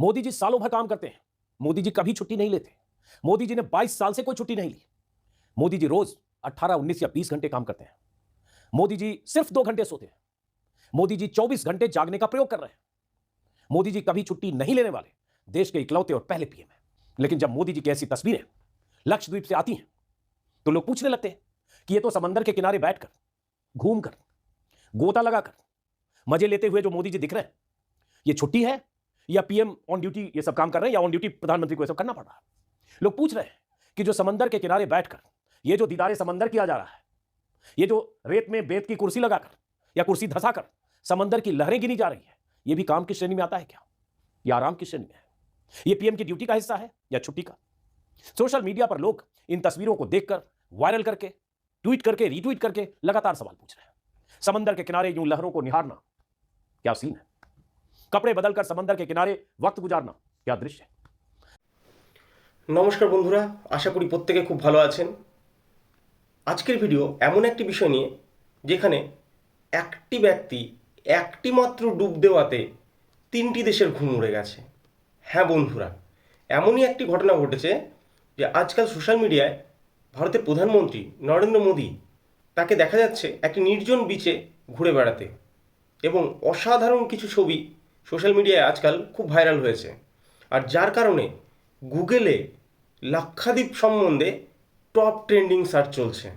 मोदी जी सालों भर काम करते हैं। मोदी जी कभी छुट्टी नहीं लेते। मोदी जी ने 22 साल से कोई छुट्टी नहीं ली। मोदी जी रोज 18 19 या 20 घंटे काम करते हैं। मोदी जी सिर्फ़ दो घंटे सोते हैं। मोदी जी 24 घंटे जागने का प्रयोग कर रहे हैं। मोदी जी कभी छुट्टी नहीं लेने वाले। देश के इकलौते और पहले पीएम है। लेकिन जब मोदी जी की ऐसी तस्वीरें लक्षद्वीप से आती हैं तो लोग पूछने लगते हैं कि ये तो समंदर के किनारे बैठकर, घूमकर, गोता लगाकर, मज़े लेते हुए जो मोदी जी दिख रहे हैं, ये छुट्टी है? या पीएम ऑन ड्यूटी ये सब काम कर रहे हैं या ऑन ड्यूटी प्रधानमंत्री को ये सब करना पड़ रहा है। लोग पूछ रहे हैं कि जो समंदर के किनारे बैठकर, ये जो दीदारे समंदर किया जा रहा है, ये जो रेत में बेत की कुर्सी लगाकर या कुर्सी धसाकर समंदर की लहरें गिनी जा रही है, ये भी काम की श्रेणी में आता है क्या? या आराम की श्रेणी में है? ये पीएम की ड्यूटी का हिस्सा है या छुट्टी का? सोशल मीडिया पर लोग इन तस्वीरों को देखकर वायरल करके ट्वीट करके रीट्वीट करके लगातार सवाल पूछ रहे हैं। समंदर के किनारे यूँ लहरों को निहारना क्या सीन है? कपड़े बदलकर समंदर के किनारे वक्त गुजारना क्या दृश्य है নমস্কার বন্ধুরা আশা করি প্রত্যেকে খুব ভালো আছেন আজকের ভিডিও এমন একটি বিষয় নিয়ে যেখানে একটি ব্যক্তি একটি মাত্র ডুব দেওয়াতে তিনটি দেশের ঘুম উড়ে গেছে হ্যাঁ বন্ধুরা এমনই একটি ঘটনা ঘটেছে যে আজকাল সোশ্যাল মিডিয়ায় ভারতের প্রধানমন্ত্রী নরেন্দ্র মোদী তাকে দেখা যাচ্ছে একটি নির্জন বিচে ঘুরে বেড়াতে এবং অসাধারণ কিছু ছবি সোশ্যাল মিডিয়ায় আজকাল খুব ভাইরাল হয়েছে। আর যার কারণে গুগলে লাক্ষাদ্বীপ সম্বন্ধে টপ ট্রেন্ডিং সার্চ চলছে।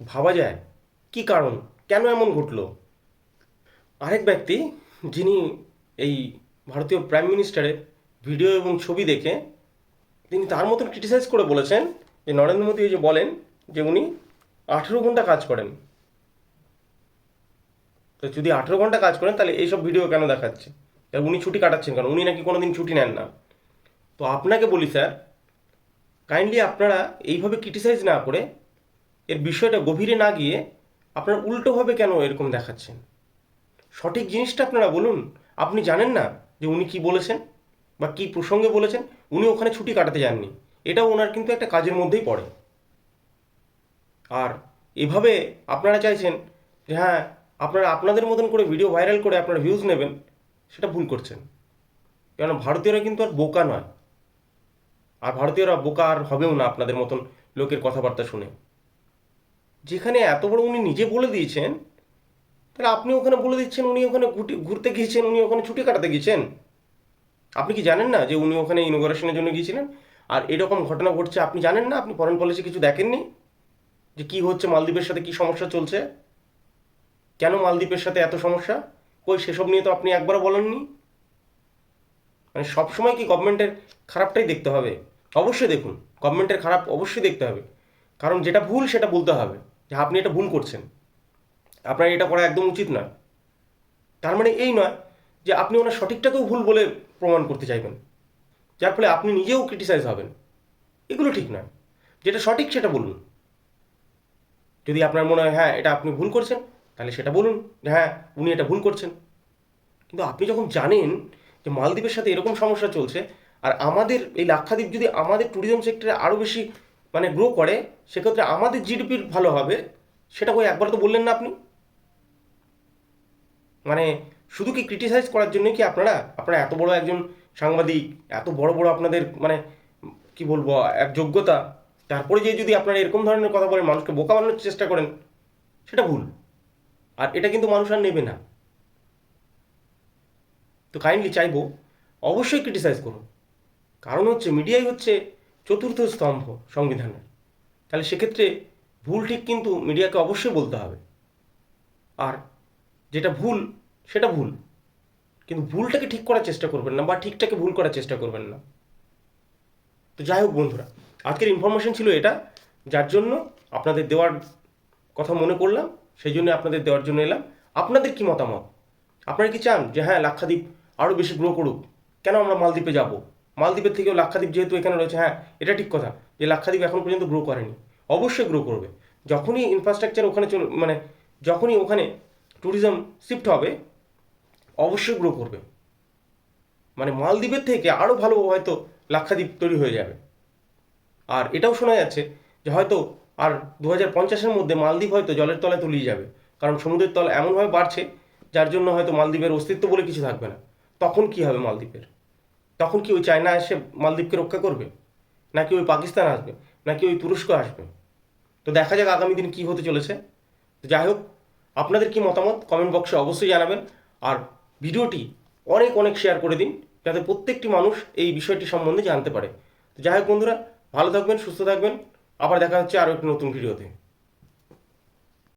ভাবা যায়, কি কারণ, কেন এমন ঘটলো? আরেক ব্যক্তি, যিনি এই ভারতীয় প্রাইম মিনিস্টারের ভিডিও এবং ছবি দেখে তিনি তার মতন ক্রিটিসাইজ করে বলেছেন যে নরেন্দ্র মোদী যে বলেন যে উনি আঠেরো ঘণ্টা কাজ করেন। তো যদি আঠেরো ঘণ্টা কাজ করেন, তাহলে এইসব ভিডিও কেন দেখাচ্ছে? উনি ছুটি কাটাচ্ছেন কারণ উনি নাকি কোনোদিন ছুটি নেন না। তো আপনাকে বলি, স্যার কাইন্ডলি আপনারা এইভাবে ক্রিটিসাইজ না করে এর বিষয়টা গভীরে না গিয়ে আপনারা উল্টোভাবে কেন এরকম দেখাচ্ছেন? সঠিক জিনিসটা আপনারা বলুন। আপনি জানেন না যে উনি কি বলেছেন বা কি প্রসঙ্গে বলেছেন? উনি ওখানে ছুটি কাটাতে যাননি। এটাও ওনার কিন্তু একটা কাজের মধ্যেই পড়ে। আর এভাবে আপনারা চাইছেন যে হ্যাঁ আপনারা আপনাদের মতন করে ভিডিও ভাইরাল করে আপনারা ভিউজ নেবেন। সেটা ভুল করছেন। কেন ভারতীয়রা কিন্তু আর বোকা নয়। আর ভারতীয়রা বোকা আর হবেও না আপনাদের মতন লোকের কথাবার্তা শুনে। যেখানে এত বড় উনি নিজে বলে দিয়েছেন, তাহলে আপনি ওখানে বলে দিচ্ছেন, উনি ওখানে ঘুরতে গিয়েছেন, উনি ওখানে ছুটি কাটাতে গিয়েছেন। আপনি কি জানেন না যে উনি ওখানে ইনোগ্রেশনের জন্য গিয়েছিলেন? আর এরকম ঘটনা ঘটছে, আপনি জানেন না? আপনি ফরেন পলিসি কিছু দেখেননি? যে কি হচ্ছে মালদ্বীপের সাথে কি সমস্যা চলছে? কেন মালদ্বীপের সাথে এত সমস্যা? কই, সেসব নিয়ে তো আপনি একবারও বলেননি। মানে সবসময় কি গভর্নমেন্টের খারাপটাই দেখতে হবে? অবশ্যই দেখুন গভর্নমেন্টের খারাপ অবশ্যই দেখতে হবে। কারণ যেটা ভুল, সেটা বলতে হবে যে, আপনি এটা ভুল করছেন। আপনার এটা করা একদম উচিত নয় তার মানে এই নয় যে, আপনি ওনার সঠিকটাকেও ভুল বলে প্রমাণ করতে চাইবেন। যার ফলে আপনি নিজেও ক্রিটিসাইজ হবেন। এগুলো ঠিক নয়। যেটা সঠিক, সেটা বলুন। যদি আপনার মনে হয় হ্যাঁ এটা আপনি ভুল করছেন তাহলে সেটা বলুন হ্যাঁ উনি এটা ভুল করছেন। কিন্তু আপনি যখন জানেন যে মালদ্বীপের সাথে এরকম সমস্যা চলছে, আর আমাদের এই লাক্ষাদ্বীপ যদি আমাদের ট্যুরিজম সেক্টরে আরও বেশি মানে গ্রো করে, সেক্ষেত্রে আমাদের জিডিপির ভালো হবে, সেটা কই একবার তো বললেন না আপনি। মানে শুধু কি ক্রিটিসাইজ করার জন্য কি আপনারা আপনারা এত বড় একজন সাংবাদিক, এত বড় বড় আপনাদের মানে কি বলব, এক যোগ্যতা, তারপরে যে যদি আপনারা এরকম ধরনের কথা বলেন, মানুষকে বোকা বানানোর চেষ্টা করেন, সেটা ভুল। আর এটা কিন্তু মানুষ আর নেবে না। তো কাইন্ডলি চাইব, অবশ্যই ক্রিটিসাইজ করুন। কারণ হচ্ছে মিডিয়াই হচ্ছে চতুর্থ স্তম্ভ সংবিধানের। তাহলে সেক্ষেত্রে ভুল ঠিক কিন্তু মিডিয়াকে অবশ্যই বলতে হবে। আর যেটা ভুল, সেটা ভুল। কিন্তু ভুলটাকে ঠিক করার চেষ্টা করবেন না বা ঠিকটাকে ভুল করার চেষ্টা করবেন না। তো যাই হোক বন্ধুরা, আজকের ইনফরমেশন ছিল এটা। যার জন্য আপনাদের দেওয়ার কথা মনে করলাম। সেই জন্য আপনাদের দেওয়ার জন্য এলাম। আপনাদের কি মতামত? আপনারা কি চান যে হ্যাঁ লাক্ষাদ্বীপ আরও বেশি গ্রো করুক? কেন আমরা মালদ্বীপে যাব? মালদ্বীপের থেকেও লাক্ষাদ্বীপ যেহেতু এখানে রয়েছে হ্যাঁ এটা ঠিক কথা যে, লাক্ষাদ্বীপ এখন পর্যন্ত গ্রো করেনি। অবশ্যই গ্রো করবে। যখনই ইনফ্রাস্ট্রাকচার ওখানে চল মানে যখনই ওখানে ট্যুরিজম শিফট হবে, অবশ্যই গ্রো করবে। মানে মালদ্বীপের থেকে আরও ভালো হয়তো লাক্ষাদ্বীপ তৈরি হয়ে যাবে। আর এটাও শোনা যাচ্ছে যে, হয়তো আর দু হাজার পঞ্চাশের মধ্যে মালদ্বীপ হয়তো জলের তলায় তলিয়ে যাবে, কারণ সমুদ্রের তল এমনভাবে বাড়ছে, যার জন্য হয়তো মালদ্বীপের অস্তিত্ব বলে কিছু থাকবে না। তখন কি হবে মালদ্বীপের? তখন কি ওই চায়না এসে মালদ্বীপকে রক্ষা করবে? নাকি ওই পাকিস্তান আসবে? নাকি ওই তুরস্ক আসবে? তো দেখা যাক আগামী দিন কী হতে চলেছে। তো যাই হোক, আপনাদের কি মতামত কমেন্ট বক্সে অবশ্যই জানাবেন। আর ভিডিওটি অনেক অনেক শেয়ার করে দিন, যাতে প্রত্যেকটি মানুষ এই বিষয়টি সম্বন্ধে জানতে পারে। তো যাই হোক বন্ধুরা, ভালো থাকবেন, সুস্থ থাকবেন। আবার দেখা হচ্ছে আরও একটি নতুন ভিডিওতে।